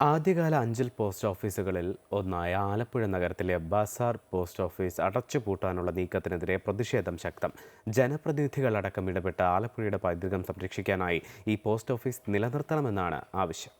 ആദ്യകാല അഞ്ചൽ പോസ്റ്റ് ഓഫീസുകളിൽ ഒന്നായ ആലപ്പുഴ നഗരത്തിലെ ബസാർ പോസ്റ്റ് ഓഫീസ് അടച്ചുപൂട്ടാനുള്ള നീക്കത്തിനെതിരെ പ്രതിഷേധം ശക്തം. ജനപ്രതിനിധികളടക്കം ഇടപെട്ട ആലപ്പുഴയുടെ പൈതൃകം സംരക്ഷിക്കാനായി ഈ പോസ്റ്റ് ഓഫീസ് നിലനിർത്തണമെന്നാണ് ആവശ്യം.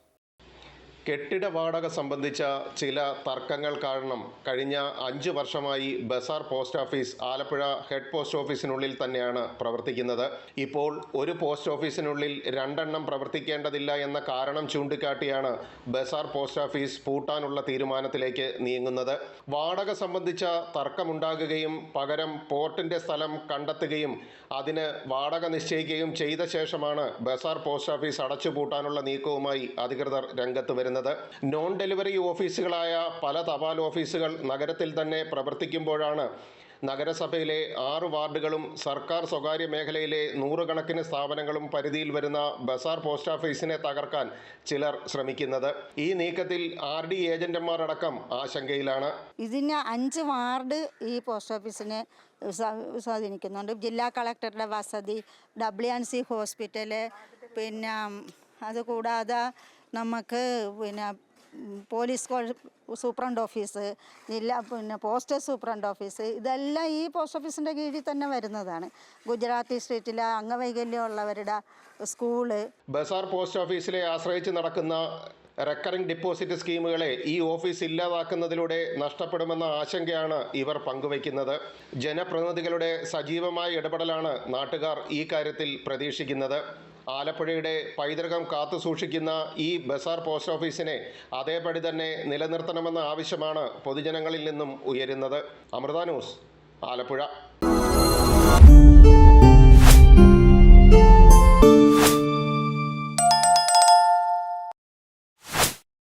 കെട്ടിട വാടക സംബന്ധിച്ച ചില തർക്കങ്ങൾ കാരണം കഴിഞ്ഞ അഞ്ച് വർഷമായി Bazar post office Alappuzha head post ഓഫീസിനുള്ളിൽ തന്നെയാണ് പ്രവർത്തിക്കുന്നത്. ഇപ്പോൾ ഒരു പോസ്റ്റ് ഓഫീസിനുള്ളിൽ രണ്ടെണ്ണം പ്രവർത്തിക്കേണ്ടതില്ല എന്ന കാരണം ചൂണ്ടിക്കാട്ടിയാണ് ബസാർ പോസ്റ്റ് ഓഫീസ് പൂട്ടാനുള്ള തീരുമാനത്തിലേക്ക് നീങ്ങുന്നത്. വാടക സംബന്ധിച്ച തർക്കമുണ്ടാകുകയും പകരം പോർട്ടിന്റെ സ്ഥലം കണ്ടെത്തുകയും അതിന് വാടക നിശ്ചയിക്കുകയും ചെയ്ത ശേഷമാണ് ബസാർ പോസ്റ്റ് ഓഫീസ് അടച്ചുപൂട്ടാനുള്ള നീക്കവുമായി അധികൃതർ രംഗത്ത് വരുന്നത്. നോൺ ഡെലിവറി ഓഫീസുകളായ പല തപാൽ ഓഫീസുകൾ നഗരത്തിൽ തന്നെ പ്രവർത്തിക്കുമ്പോഴാണ് നഗരസഭയിലെ ആറ് വാർഡുകളും സർക്കാർ സ്വകാര്യ മേഖലയിലെ നൂറുകണക്കിന് സ്ഥാപനങ്ങളും പരിധിയിൽ വരുന്ന ബസാർ പോസ്റ്റ് ഓഫീസിനെ തകർക്കാൻ ചിലർ ശ്രമിക്കുന്നത്. ഈ നീക്കത്തിൽ ആർ ഡി ഏജന്റുമാർ അടക്കം ആശങ്കയിലാണ്. ഇതിന് അഞ്ച് വാർഡ് ഈ പോസ്റ്റ് ഓഫീസിനെ സ്വാധീനിക്കുന്നുണ്ട്. ജില്ലാ കളക്ടറുടെ വസതി ഡബ്ല്യു എൻ സി ഹോസ്പിറ്റൽ പിന്നെ അതുകൂടാതെ നമുക്ക് പിന്നെ പോലീസ് സൂപ്രണ്ട് ഓഫീസ് ജില്ലാ പിന്നെ പോസ്റ്റ് സൂപ്രണ്ട് ഓഫീസ് ഇതെല്ലാം ഈ പോസ്റ്റ് ഓഫീസിന്റെ കീഴിൽ തന്നെ വരുന്നതാണ്. ഗുജറാത്തി സ്ട്രീറ്റിലെ അംഗവൈകല്യമുള്ളവരുടെ സ്കൂൾ. ബസാർ പോസ്റ്റ് ഓഫീസിലെ ആശ്രയിച്ച് നടക്കുന്ന റെക്കറിംഗ് ഡിപ്പോസിറ്റ് സ്കീമുകളെ ഈ ഓഫീസ് ഇല്ലാതാക്കുന്നതിലൂടെ നഷ്ടപ്പെടുമെന്ന ആശങ്കയാണ് ഇവർ പങ്കുവയ്ക്കുന്നത്. ജനപ്രതിനിധികളുടെ സജീവമായ ഇടപെടലാണ് നാട്ടുകാർ ഈ കാര്യത്തിൽ പ്രതീക്ഷിക്കുന്നത്. ആലപ്പുഴയുടെ പൈതൃകം കാത്തു സൂക്ഷിക്കുന്ന ഈ ബസാർ പോസ്റ്റ് ഓഫീസിനെ അതേപടി തന്നെ നിലനിർത്തണമെന്ന ആവശ്യമാണ് പൊതുജനങ്ങളിൽ നിന്നും ഉയരുന്നത്. അമൃത ന്യൂസ് ആലപ്പുഴ.